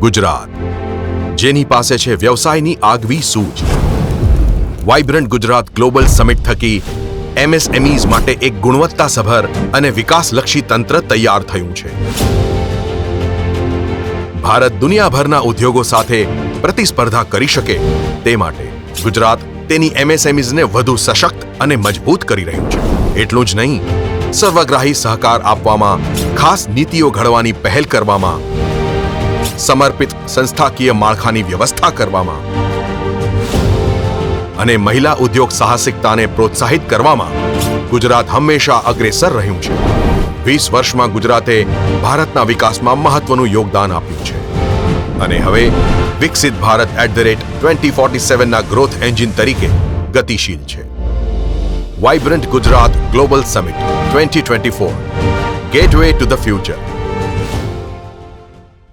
ગુજરાત. જેની પાસે છે વ્યવસાયની આગવી સૂઝ. વાઇબ્રન્ટ ગુજરાત ગ્લોબલ સમિટ થકી એમએસએમઈઝ માટે એક ગુણવત્તાસભર અને વિકાસલક્ષી તંત્ર તૈયાર થયું છે. ભારત દુનિયાભરના ઉદ્યોગો સાથે પ્રતિસ્પર્ધા કરી શકે તે માટે ગુજરાત તેની એમએસએમઈઝને વધુ સશક્ત અને મજબૂત કરી રહ્યું છે. એટલું જ નહીં, સર્વગ્રાહી સહકાર આપવામાં ખાસ નીતિઓ ઘડવાની પહેલ કરવામાં સમર્પિત સંસ્થાકીય માળખાની વ્યવસ્થા કરવામાં અને મહિલા ઉદ્યોગ સાહસિકતાને પ્રોત્સાહિત કરવામાં ગુજરાત હંમેશા અગ્રેસર રહ્યું છે. વીસ વર્ષમાં ગુજરાતે ભારતના વિકાસમાં મહત્વનું યોગદાન આપ્યું છે. અને હવે વિકસિત Bharat at the rate twenty forty સેવનના growth engine તરીકે ગતિશીલ છે. Vibrant Gujarat global summit twenty twenty four. Gateway to the future.